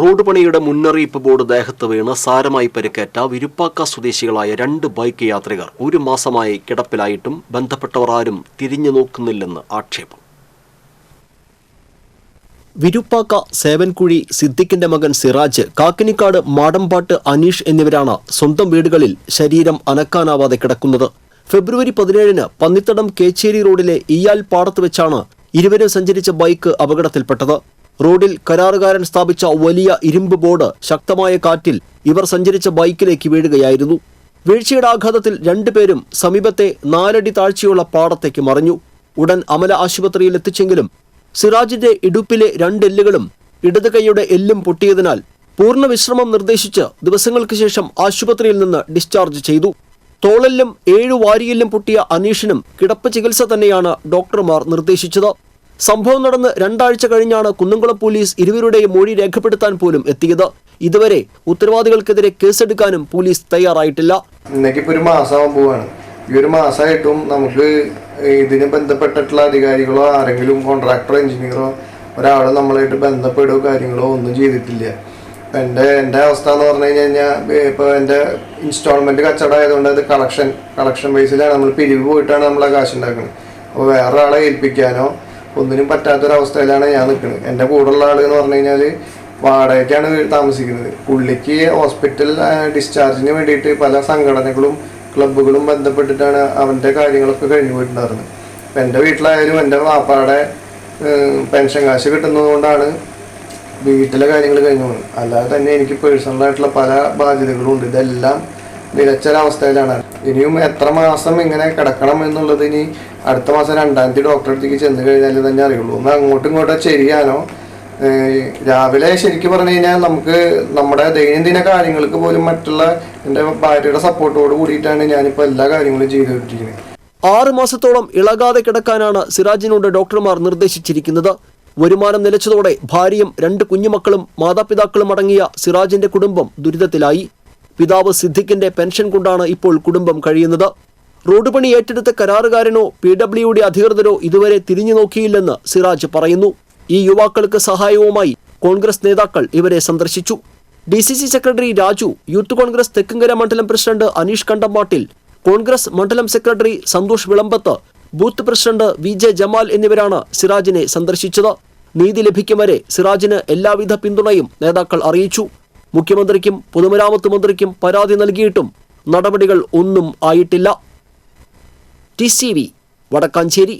Road പണിയുടെ മുന്നറിയിപ്പ് board ദേഹത്ത് വീണ് സാരമായി പരിക്കേറ്റ വിരുപ്പാക്ക സ്വദേശികളായ രണ്ട് ബൈക്ക് യാത്രികർ ഒരു മാസമായി കിടപ്പിലായിട്ടും ബന്ധപ്പെട്ടവർ ആരും തിരിഞ്ഞു നോക്കുന്നില്ലെന്ന് ആക്ഷേപം. വിരുപ്പാക്ക സേവൻകുഴി സിദ്ദിഖിന്റെ മകൻ സിറാജ് കാക്കിനിക്കാട് മാടമ്പാട്ട് അനീഷ് എന്നിവരാണ് സ്വന്തം വീടുകളിൽ ശരീരം അനക്കാനാവാതെ കിടക്കുന്നത്. ഫെബ്രുവരി പതിനേഴിന് പന്നിത്തടം കേച്ചേരി റോഡിലെ ഇയാൽ പാടത്ത് വെച്ചാണ് ഇരുവരും സഞ്ചരിച്ച ബൈക്ക് അപകടത്തിൽപ്പെട്ടത്. റോഡിൽ കരാറുകാരൻ സ്ഥാപിച്ച വലിയ ഇരുമ്പ് ബോർഡ് ശക്തമായ കാറ്റിൽ ഇവർ സഞ്ചരിച്ച ബൈക്കിലേക്ക് വീഴുകയായിരുന്നു. വീഴ്ചയുടെ ആഘാതത്തിൽ രണ്ടുപേരും സമീപത്തെ നാലടി താഴ്ചയുള്ള പാടത്തേക്ക് മറിഞ്ഞു. ഉടൻ അമല ആശുപത്രിയിൽ എത്തിച്ചെങ്കിലും സിറാജിന്റെ ഇടുപ്പിലെ രണ്ടെല്ലുകളും ഇടത് കൈയുടെ എല്ലും പൊട്ടിയതിനാൽ പൂർണ വിശ്രമം നിർദ്ദേശിച്ച് ദിവസങ്ങൾക്ക് ശേഷം ആശുപത്രിയിൽ നിന്ന് ഡിസ്ചാർജ് ചെയ്തു. തോളെല്ലും ഏഴു വാരിയെല്ലും പൊട്ടിയ അനീഷിനും കിടപ്പ് ചികിത്സ തന്നെയാണ് ഡോക്ടർമാർ നിർദ്ദേശിച്ചത്. സംഭവം നടന്ന് രണ്ടാഴ്ച കഴിഞ്ഞാണ് കുന്നംകുളം പോലീസ് ഇരുവരുടെയും മൊഴി രേഖപ്പെടുത്താൻ പോലും എത്തിയത്. ഇതുവരെ ഉത്തരവാദികൾക്കെതിരെ കേസെടുക്കാനും പോലീസ് തയ്യാറായിട്ടില്ല. ഒരു പോവാണ്. ഈ ഒരു മാസമായിട്ടും നമുക്ക് ഇതിന് ബന്ധപ്പെട്ടിട്ടുള്ള അധികാരികളോ ആരെങ്കിലും കോൺട്രാക്ടറോ എഞ്ചിനീയറോ ഒരാളോ നമ്മളായിട്ട് ബന്ധപ്പെടുകയോ കാര്യങ്ങളോ ഒന്നും ചെയ്തിട്ടില്ല. എന്റെ എന്റെ അവസ്ഥ എന്ന് പറഞ്ഞു കഴിഞ്ഞാൽ ഇപ്പോൾ എന്റെ ഇൻസ്റ്റാൾമെന്റ് കച്ചവടം ആയതുകൊണ്ട് അത് കളക്ഷൻ കളക്ഷൻ ബേസിലാണ് നമ്മൾ പിരിവ് പോയിട്ടാണ് നമ്മൾ ആ കാശ് ഉണ്ടാക്കുന്നത് അപ്പോൾ വേറെ ആളെ ഏൽപ്പിക്കാനോ ഒന്നിനും പറ്റാത്തൊരവസ്ഥയിലാണ് ഞാൻ നിൽക്കുന്നത്. എന്റെ കൂടെയുള്ള ആൾ എന്ന് പറഞ്ഞു കഴിഞ്ഞാൽ വാടകയ്ക്കാണ് താമസിക്കുന്നത്. പുള്ളിക്ക് ഹോസ്പിറ്റൽ ഡിസ്ചാർജിന് വേണ്ടിയിട്ട് പല സംഘടനകളും ക്ലബ്ബുകളും ബന്ധപ്പെട്ടിട്ടാണ് അവന്റെ കാര്യങ്ങളൊക്കെ കഴിഞ്ഞു പോയിട്ടുണ്ടായിരുന്നത്. അപ്പം എന്റെ വീട്ടിലായാലും എന്റെ വാപ്പാടെ പെൻഷൻ കാശ് കിട്ടുന്നതുകൊണ്ടാണ് വീട്ടിലെ കാര്യങ്ങൾ കഴിഞ്ഞു പോകുന്നത് അല്ലാതെ തന്നെ എനിക്ക് പേഴ്സണലായിട്ടുള്ള പല ബാധ്യതകളും ഉണ്ട് ഇതെല്ലാം നിലച്ചൊരവസ്ഥയിലാണ് ഇനിയും എത്ര മാസം ഇങ്ങനെ കിടക്കണം എന്നുള്ളത് ഇനി അടുത്ത മാസം രണ്ടാം തീയതി ഡോക്ടറെ അടുത്തേക്ക് ചെന്ന് കഴിഞ്ഞാൽ തന്നെ അറിയുള്ളൂ. ഒന്ന് അങ്ങോട്ടും ഇങ്ങോട്ടോ ചെയ്യാനോ രാവിലെ ശരിക്കും പറഞ്ഞു കഴിഞ്ഞാൽ നമുക്ക് നമ്മുടെ ദൈനംദിന കാര്യങ്ങൾക്ക് പോലും മറ്റുള്ള എന്റെ ഭാര്യയുടെ സപ്പോർട്ടോട് കൂടിയിട്ടാണ് ഞാനിപ്പോൾ എല്ലാ കാര്യങ്ങളും ചെയ്തുകൊണ്ടിരിക്കുന്നത് ആറ് മാസത്തോളം ഇളകാതെ കിടക്കാനാണ് സിറാജിനോട് ഡോക്ടർമാർ നിർദ്ദേശിച്ചിരിക്കുന്നത്. വരുമാനം നിലച്ചതോടെ ഭാര്യയും രണ്ട് കുഞ്ഞുമക്കളും മാതാപിതാക്കളും അടങ്ങിയ സിറാജിന്റെ കുടുംബം ദുരിതത്തിലായി. പിതാവ് സിദ്ദിഖിന്റെ പെൻഷൻ കൊണ്ടാണ് ഇപ്പോൾ കുടുംബം കഴിയുന്നത്. റോഡ് പണി ഏറ്റെടുത്ത കരാറുകാരനോ പി ഡബ്ല്യുഡി അധികൃതരോ ഇതുവരെ തിരിഞ്ഞു നോക്കിയില്ലെന്ന് സിറാജ് പറയുന്നു. ഈ യുവാക്കൾക്ക് സഹായവുമായി കോൺഗ്രസ് നേതാക്കൾ ഇവരെ സന്ദർശിച്ചു. D C C secretary Raju youth Congress Thekkumkara മണ്ഡലം പ്രസിഡന്റ് അനീഷ് കണ്ടമ്പാട്ടിൽ കോൺഗ്രസ് മണ്ഡലം secretary Santhosh Vilambath booth president V J Jamal എന്നിവരാണ് സിറാജിനെ സന്ദർശിച്ചത്. നീതി ലഭിക്കും വരെ സിറാജിന് എല്ലാവിധ പിന്തുണയും നേതാക്കൾ അറിയിച്ചു. മുഖ്യമന്ത്രിക്കും പൊതുമരാമത്ത് മന്ത്രിക്കും പരാതി നൽകിയിട്ടും നടപടികൾ ഒന്നും ആയിട്ടില്ല. T C V Vadakkanchery.